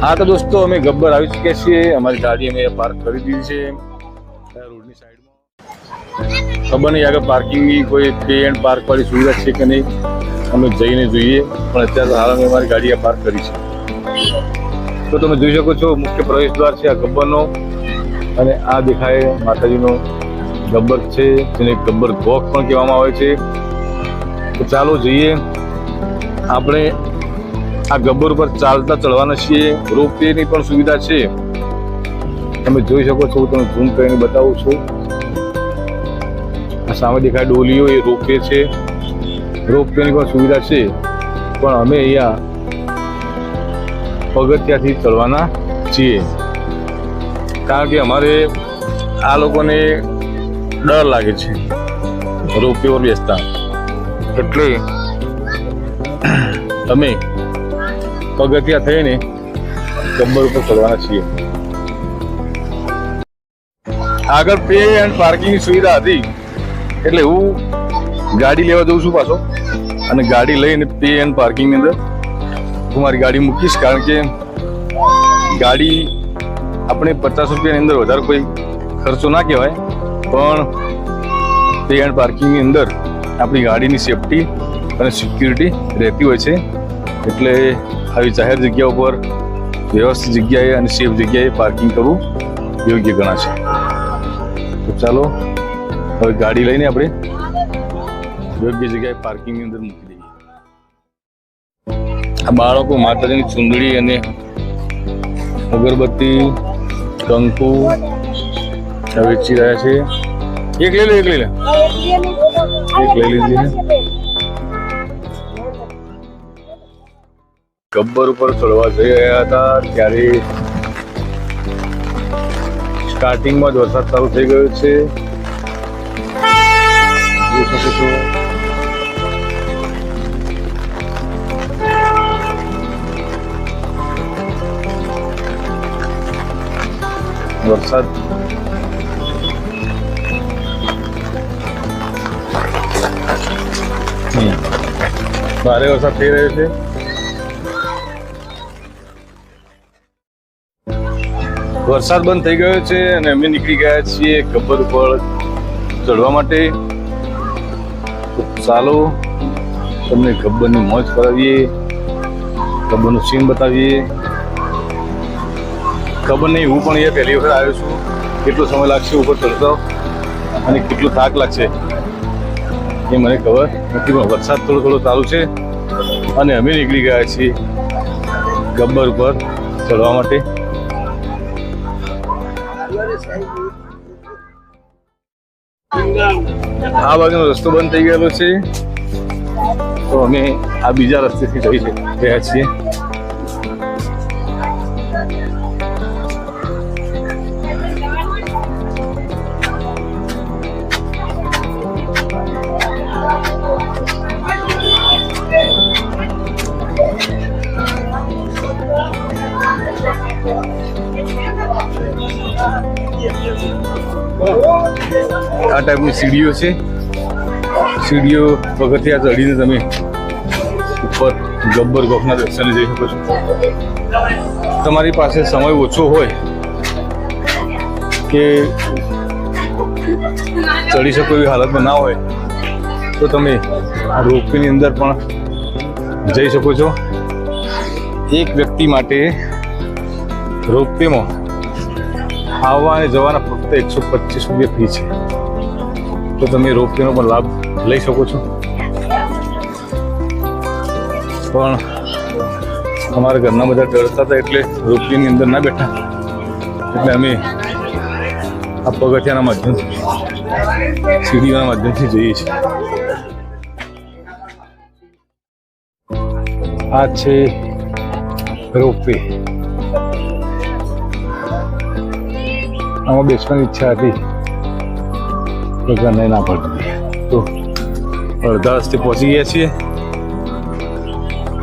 હા, તો દોસ્તો, અમે ગબ્બર આવી ચૂક્યા છીએ. અમારી ગાડી અમે પાર્ક કરી દીધી છે. રોડની સાઈડમાં ખબર નહીં આગળ પાર્કિંગની કોઈ પે એન્ડ પાર્ક વાળી સુવિધા છે કે નહીં. અમે જઈને જોઈએ. પણ અત્યારે હાલ અમે અમારી ગાડી પાર્ક કરી છે. તો તમે જોઈ શકો છો, મુખ્ય પ્રવેશ દ્વાર છે આ ગબ્બરનો. અને આ દેખાય માતાજીનો ગબ્બર છે, જેને ગબ્બર ગોખ પણ કહેવામાં આવે છે. તો ચાલો જઈએ. આપણે આ ગબ્બર ઉપર ચાલતા ચડવાના છીએ. રોપની પણ સુવિધા છે. તમે જોઈ શકો છો તમે ઝૂમ કરીને બતાવું છું. આ સામે દેખાય ડોલીઓ, એ રોપવે છે. રોપવેની પણ સુવિધા છે. પણ અમે અહીંયા પગથિયાથી ચડવાના છીએ. કારણ કે અમારે આ લોકોને ડર લાગે છે. રોપવે પર બેસતા. એટલે અમે પગથિયા થઈને ગબ્બર ઉપર ચડવાના છીએ. આગળ પે એન્ડ પાર્કિંગની સુવિધા હતી. એટલે હું ગાડી લેવા જઉં છું પાછો. અને ગાડી લઈને પે એન્ડ પાર્કિંગની અંદર હું મારી ગાડી મૂકીશ. કારણ કે ગાડી આપણે પચાસ રૂપિયાની અંદર વધારે કોઈ ખર્ચો ના કહેવાય. પણ પે એન્ડ પાર્કિંગની અંદર આપણી ગાડીની સેફટી અને સિક્યુરિટી રહેતી હોય છે. એટલે આવી જાહેર જગ્યા ઉપર વ્યવસ્થિત જગ્યાએ અને સેફ જગ્યાએ પાર્કિંગ કરવું યોગ્ય ગણાશે તો ચાલો હવે ગાડી લઈને આપણે યોગ્ય જગ્યાએ પાર્કિંગની અંદર મૂકી દઈએ. આ બાળકો માતાજીની ચુંદડી અને અગરબત્તી કંકુ વેચી રહ્યા છે. એક લઈ લે એક લઈ લે. એક લઈ લીધી ગબ્બર ઉપર ચડવા જઈ રહ્યા હતા, ત્યારે સ્ટાર્ટિંગમાં જ વરસાદ ચાલુ થઈ ગયો છે. વરસાદ ભારે વરસાદ થઈ રહ્યો છે. વરસાદ બંધ થઈ ગયો છે અને અમે નીકળી ગયા છીએ ગબ્બર ઉપર ચડવા માટે. ચાલો તમને ગબ્બરની મોજ કરાવીએ ગબ્બરનું સીન બતાવીએ. ખબર નહીં, હું પણ અહીંયા પહેલી વખત આવ્યો છું. કેટલો સમય લાગશે ઉપર ચડતો? અને કેટલો થાક લાગશે? એ મને ખબર નથી, પણ વરસાદ થોડો થોડો ચાલુ છે. અને અમે નીકળી ગયા છીએ ગબ્બર ઉપર ચડવા માટે. આ બાજુનો રસ્તો બંધ થઈ ગયેલો છે. તો અમે આ બીજા રસ્તેથી જઈ રહ્યા છીએ. આ ટાઈપની સીડીઓ છે. સીડીઓ પગથિયા ચડીને તમે ઉપર ગબ્બર ગોખના દર્શને જઈ શકો છો. તમારી પાસે સમય ઓછો હોય કે ચડી શકો એવી હાલતમાં ના હોય, તો તમે રોપવેની અંદર પણ જઈ શકો છો. એક વ્યક્તિ માટે રોપવેમાં આવવા અને જવાના ફક્ત એકસો પચીસ રૂપિયા ફી છે. તો તમે રોપવેનો પણ લાભ લઈ શકો છો. પણ અમારા ઘરના બધા ડરતા હતા એટલે રોપવેની અંદર ના બેઠા. એટલે અમે આ પગથિયાના માધ્યમથી, સીડીઓના માધ્યમથી જઈએ છીએ. આ છે રોપવે. આમાં બેસવાની ઈચ્છા હતી ઘરને ના પડતી તો અડધા રસ્તે પહોંચી ગયા છીએ.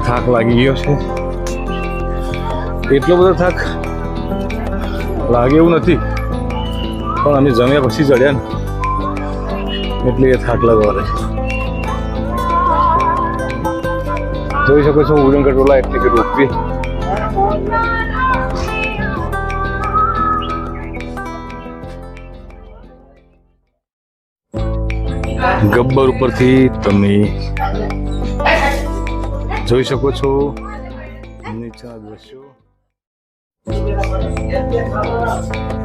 થાક લાગી ગયો છે. એટલો બધો થાક લાગે એવું નથી. પણ અમે જમ્યા પછી ચડ્યા ને. એટલે એ થાક લાગવા જોઈ શકો છો ઉડન કટોલા એટલે કે રોપવી. ગબ્બર ઉપરથી તમે જોઈ શકો છો. નીચેના દ્રશ્યો.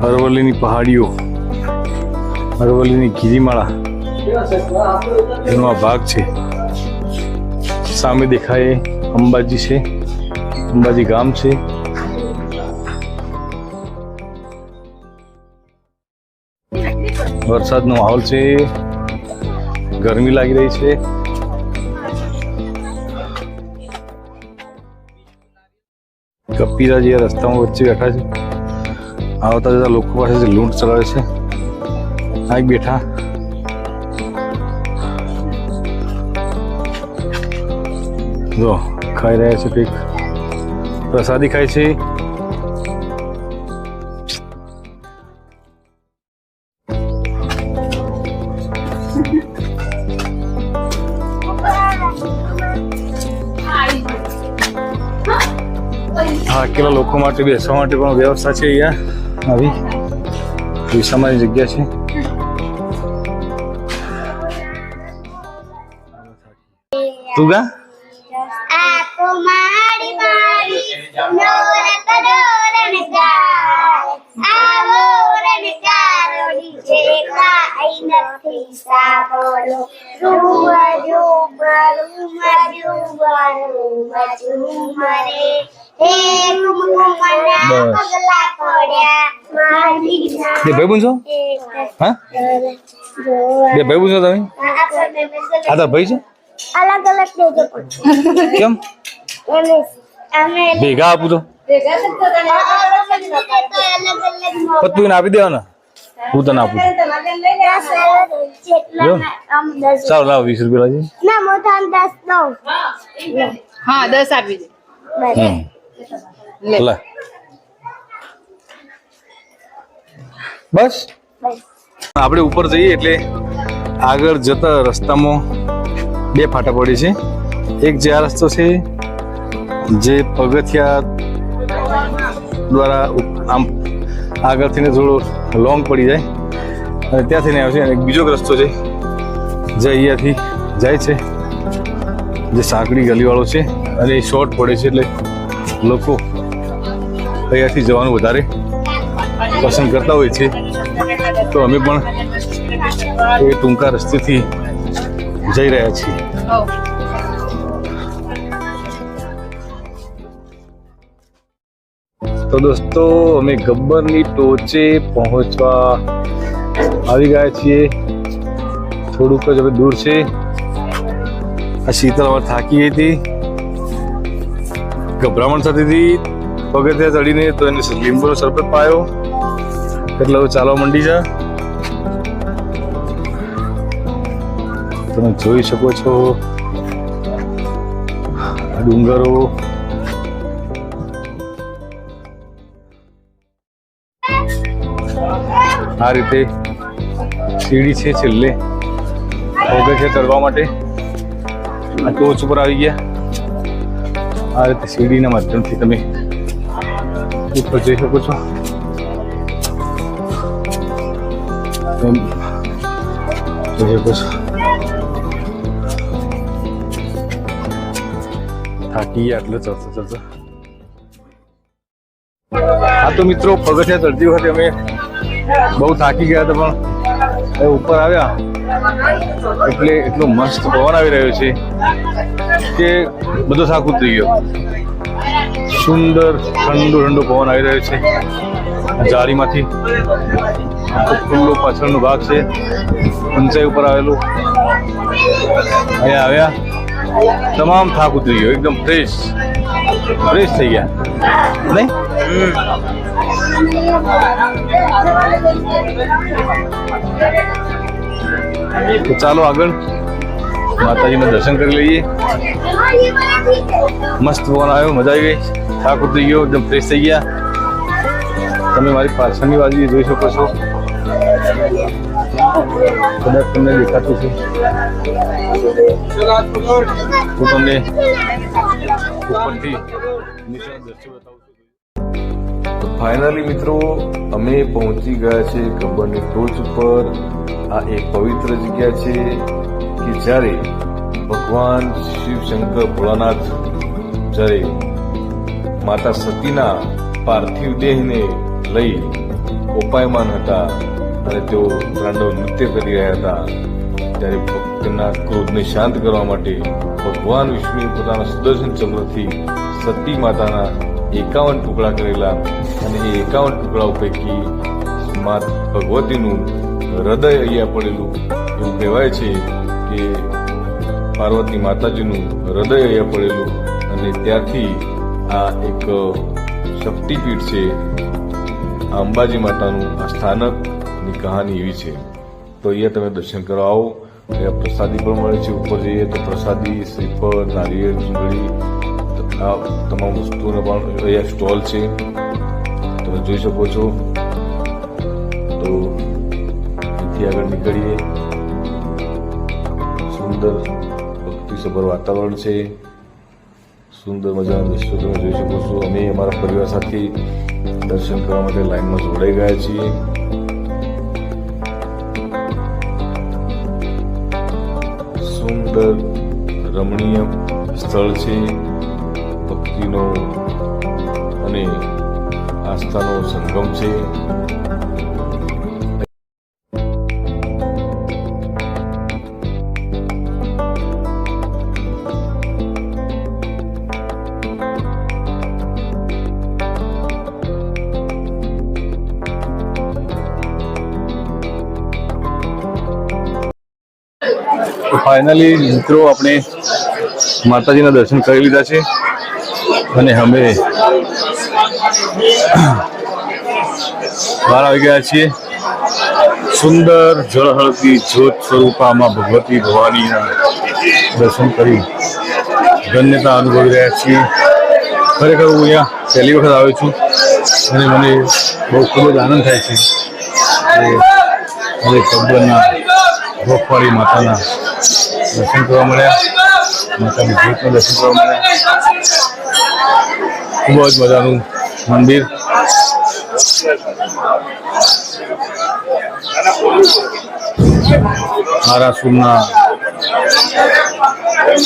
અરવલ્લીની પહાડીઓ, અરવલ્લીની ગીરીમાળા, એનો આ ભાગ છે. સામે દેખાય અંબાજી છે. અંબાજી ગામ છે. વરસાદનો માહોલ છે. ગરમી લાગી રહી છે કપિરા જે રસ્તામાં વચ્ચે બેઠા છે આવતા જતા લોકો પાસેથી લૂંટ ચલાવે છે આ એક બેઠા જો ખાઈ રહ્યા છે કંઈક પ્રસાદી ખાય છે થાકેલા લોકો માટે બેસવા માટે પણ વ્યવસ્થા છે અહીંયા. આવી. વિસામાની જગ્યા છે. તુગા? આખો મારી રૂવા નોરત રૂમ રૂમ રૂમ રે હે કુમકુમના. પગલા પડ્યા મારી બે ભાઈ છો? હા? બે ભાઈ છો તમે? આ તારા ભાઈ છે? અલગ ભેગા આપું તો. પતું આપી દેવાના? હું તને આપું. ચાલો લાવ વીસ રૂપિયા લાવજે ના મોટા દસ દઉં. હા દસ આપી દે. લે. બસ. આપણે ઉપર જઈએ એટલે આગળ જતા રસ્તામાં બે ફાટા પડે છે. એક જે આ રસ્તો છે જે પગથિયા દ્વારા આમ આગળથી ને થોડો લોંગ પડી જાય. અને ત્યાંથી ને આવશે. અને બીજો રસ્તો છે, જે અહીંયાથી જાય છે, જે સાંકડી ગલીવાળો છે. અને એ શોર્ટ પડે છે એટલે લોકો અહીંયાથી જવાનું વધારે પસંદ કરતા હોય છે. તો અમે પણ એ ટૂંકા રસ્તેથી જઈ રહ્યા છીએ. તો દોસ્તો, અમે ગબ્બરની ટોચે પહોંચવા આવી ગયા છીએ. થોડુંક જ હવે દૂર છે. આ શીતળ હવે થાકી હતી. ગભરામણ થતી હતી. પગથિયા ચડીને તો એને લીંબુનો શરબત પાયો. એટલે હવે ચાલવા માંડી જા. તમે જોઈ શકો છો ડુંગરો. આ રીતે સીડી છે છેલ્લે. પગથિયા ચડવા માટે. આ ટોચ ઉપર આવી ગયા. આ રીતે સીડીના માધ્યમથી તમે ઉપર જઈ શકો છો. જોઈ શકો છો. થાકી એટલે ચડતા ચડતા. હા તો મિત્રો પગથિયા ચડતી વખતે અમે બહુ થાકી ગયા હતા પણ એ ઉપર આવ્યા. એટલે એટલો મસ્ત પવન આવી રહ્યો છે કે બધો થાક ઉતરી ગયો. સુંદર, ઠંડો ઠંડો પવન આવી રહ્યો છે. જાળીમાંથી ખુલ્લો પાછળનો ભાગ છે. ઊંચાઈ ઉપર આવેલું. અહીંયા આવ્યા. તમામ થાક ઉતરી ગયો. એકદમ ફ્રેશ ફ્રેશ થઈ ગયા. નહીં તો ચાલો આગળ. માતાજીના દર્શન કરી લઈએ. મસ્ત પવન આવ્યો, મજા આવી ગઈ. થાક ઉતરી ગયો, એકદમ ફ્રેશ થઈ ગયા. તમે મારી પાછળની બાજુ જોઈ શકો છો. તમને દેખાતું છે હું તમને ઉપરથી ફાઇનલી મિત્રો, અમે પહોંચી ગયા છે ગબ્બરની ટોચ ઉપર. આ એક પવિત્ર જગ્યા છે કે જ્યારે ભગવાન શિવશંકર ભોળાનાથ, જ્યારે માતા સતીના પાર્થિવ દેહને લઈ કોપાયમાન હતા અને તેઓ તાંડવ નૃત્ય કરી રહ્યા હતા, ત્યારે ભક્તના ક્રોધને શાંત કરવા માટે ભગવાન વિષ્ણુએ પોતાના સુદર્શન ચક્રથી સતી માતાના એકાવન ટુકડા કરેલા અને એ એકાવન ટુકડાઓ પૈકી મા, ભગવતીનું હૃદય અહીંયા પડેલું એવું કહેવાય છે કે પાર્વતી માતાજીનું હૃદય અહીંયા પડેલું અને ત્યારથી આ એક શક્તિપીઠ છે, અંબાજી માતાનું આ સ્થાનકની કહાની એવી છે. તો અહીંયા તમે દર્શન કરવા આવો, અહીંયા પ્રસાદી પણ મળે છે. ઉપર જઈએ તો પ્રસાદી, શ્રીફળ, નારિયેળ ચૂંદડી આ તમામ વસ્તુઓનો પણ અહીંયા સ્ટોલ છે. તમે જોઈ શકો છો. તો અહીંથી આગળ નીકળીએ. સુંદર ભક્તિસભર વાતાવરણ છે. સુંદર મજાના દ્રશ્યો તમે જોઈ શકો છો. અમે અમારા પરિવાર સાથે દર્શન કરવા માટે લાઈનમાં જોડાઈ ગયા છીએ. સુંદર રમણીય સ્થળ છે ભક્તિનો અને આસ્થાનો સંગમ છે. ફાઇનલી મિત્રો આપણે માતાજીના દર્શન કરી લીધા છે. અને અમે બહાર આવી ગયા છીએ. સુંદર જળહળતી જ્યોત સ્વરૂપામાં ભગવતી ભવાનીના દર્શન કરી ધન્યતા અનુભવી રહ્યા છીએ. ખરેખર હું અહીંયા પહેલી વખત આવ્યો છું અને મને બહુ ખૂબ જ આનંદ થાય છે અને મને કબ્બરના માતાના દર્શન કરવા મળ્યા. માતાની જ્યોતના દર્શન કરવા મળ્યા. ખૂબ જ મજાનું મંદિર. આરાસુરના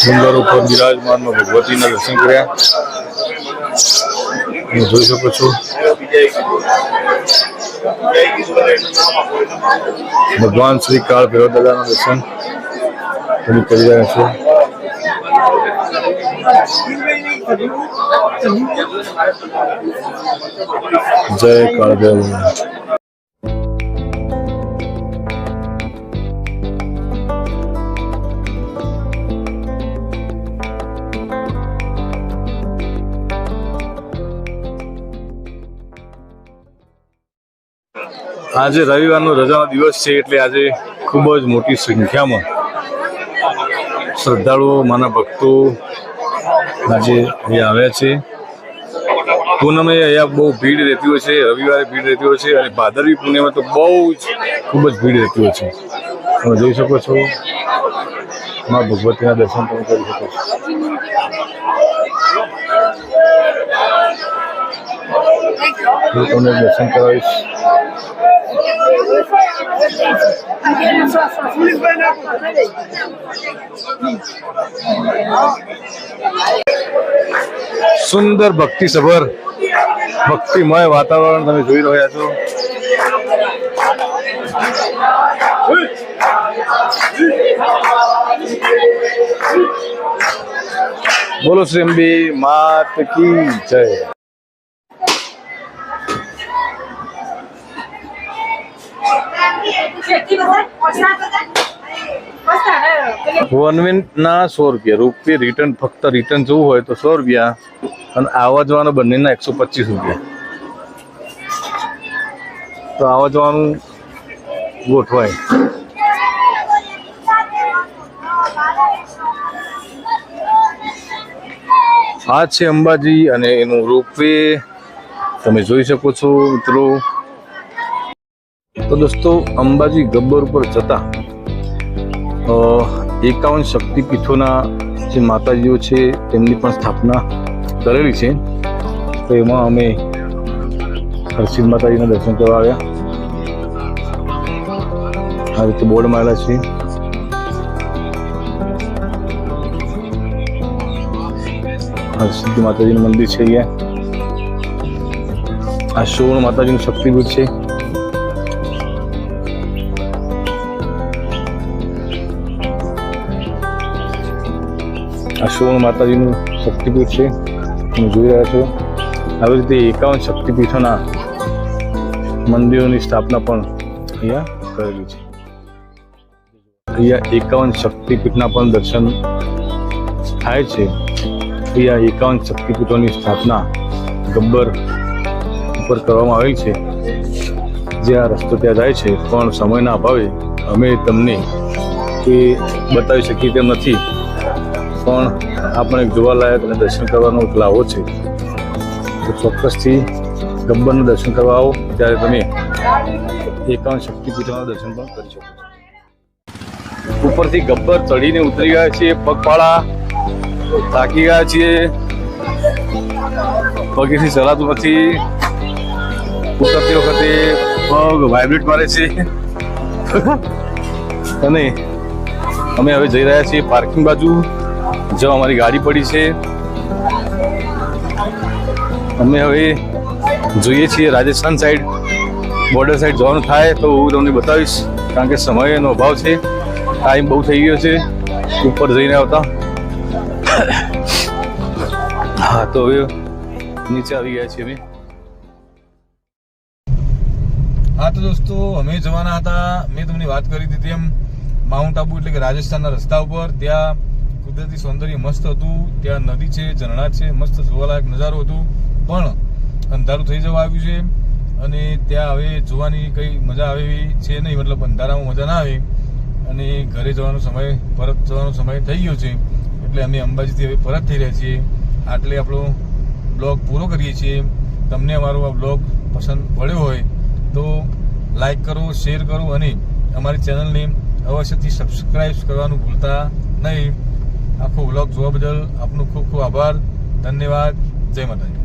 સુંદર ઉપર બિરાજમાનમાં ભગવતીના દર્શન કર્યા. તમે જોઈ શકો છો. ભગવાન શ્રી કાળ ભૈરવ દાદાના દર્શન તમે કરી રહ્યા છો. જય કાળ ભૈરવ આજે રવિવારનો રજાનો દિવસ છે એટલે આજે ખૂબ જ મોટી સંખ્યામાં શ્રદ્ધાળુઓ, માના ભક્તો આજે અહીંયા આવ્યા છે. પૂનમે અહીંયા બહુ ભીડ રહેતી હોય છે, રવિવારે ભીડ રહેતી હોય છે અને ભાદરવી પૂનમે તો બહુ જ, ખૂબ જ ભીડ રહેતી હોય છે. તમે જોઈ શકો છો, મા ભગવતીના દર્શન તમે કરી શકો છો. હું તમને દર્શન કરાવીશ. સુંદર ભક્તિ સભર ભક્તિમય વાતાવરણ તમે જોઈ રહ્યા છો. બોલો શ્રી અંબે, માત કી જય. વન મિનિટના સો રૂપિયા. રૂપિયા રિટર્ન ફક્ત રિટર્ન જવું હોય તો સો રૂપિયા. અને આવવા જવાના બંનેના એકસો પચીસ રૂપિયા. તો આવવા જવાનું ગોઠવાય. આ છે અંબાજી અને એનું રોપવે. તમે જોઈ શકો છો મિત્રો. તો દોસ્તો, અંબાજી ગબ્બર ઉપર જતા એકાવન શક્તિપીઠોના જે માતાજીઓ છે, તેમની પણ સ્થાપના કરેલી છે. તો એમાં અમે હરસિંહ માતાજીના દર્શન કરવા આવ્યા. આ રીતે બોર્ડ મારેલા છે. હરસિદ્ધ માતાજીનું મંદિર છે અહીંયા. આ શોણ માતાજીનું શક્તિપીઠ છે. આ શોણ માતાજીનું શક્તિપીઠ છે. તમે જોઈ રહ્યા છો. આવી રીતે એકાવન શક્તિપીઠોના મંદિરોની સ્થાપના પણ અહીંયા કરેલી છે. અહીંયા એકાવન શક્તિપીઠના પણ દર્શન થાય છે. અહીંયા એકાવન શક્તિપીઠોની સ્થાપના ગબ્બર ઉપર કરવામાં આવેલ છે. જે આ રસ્તો ત્યાં જાય છે. પણ સમયના અભાવે અમે તમને એ બતાવી શકીએ તેમ નથી. પણ આપણે જોવાલાયક અને દર્શન કરવાનો એક લાવો છે તો ચોક્કસથી ગબ્બરનું દર્શન કરવા આવો, ત્યારે તમે એકાવન શક્તિપીઠોના દર્શન પણ કરી શકો છો. ઉપરથી ગબ્બર ચડીને ઉતરી ગયા છીએ, પગપાળા થાકી ગયા છીએ. પગેથી ચલાતું નથી. ઉતરતી વખતે પગ વાઇબ્રેટ મારે છે. અને અમે હવે જઈ રહ્યા છીએ પાર્કિંગ બાજુ. જ્યાં અમારી ગાડી પડી છે, અમે હવે જોઈએ છીએ રાજસ્થાન સાઈડ બોર્ડર સાઈડ જવાનું થાય તો હું તમને બતાવીશ, કારણ કે સમયનો અભાવ છે ટાઈમ બહુ થઈ ગયો છે, ઉપર જઈને આવતા. હા, તો હવે નીચે આવી ગયા છીએ અમે. હા, તો દોસ્તો, અમે જવાના હતા, મેં તમને વાત કરી હતી એમ માઉન્ટ આબુ એટલે કે રાજસ્થાનના રસ્તા ઉપર, ત્યાં કુદરતી સૌંદર્ય મસ્ત હતું. ત્યાં નદી છે, ઝરણા છે, મસ્ત જોવાલાયક નજારો હતો. પણ અંધારું થઈ જવા આવ્યું છે અને ત્યાં હવે જોવાની કઈ મજા આવે એવી છે નહીં. મતલબ અંધારામાં મજા ના આવે. અને ઘરે જવાનો સમય, પરત જવાનો સમય થઈ ગયો છે. એટલે અમે અંબાજીથી હવે પરત થઈ રહ્યા છીએ. આટલે આપણો બ્લોગ પૂરો કરીએ છીએ. તમને અમારો આ બ્લોગ પસંદ પડ્યો હોય તો લાઈક કરો, શેર કરો અને અમારી ચેનલને અવશ્યથી સબસ્ક્રાઇબ કરવાનું ભૂલતા નહીં. આખો બ્લોગ જોવા બદલ આપનો ખૂબ ખૂબ આભાર. ધન્યવાદ. જય માતાજી.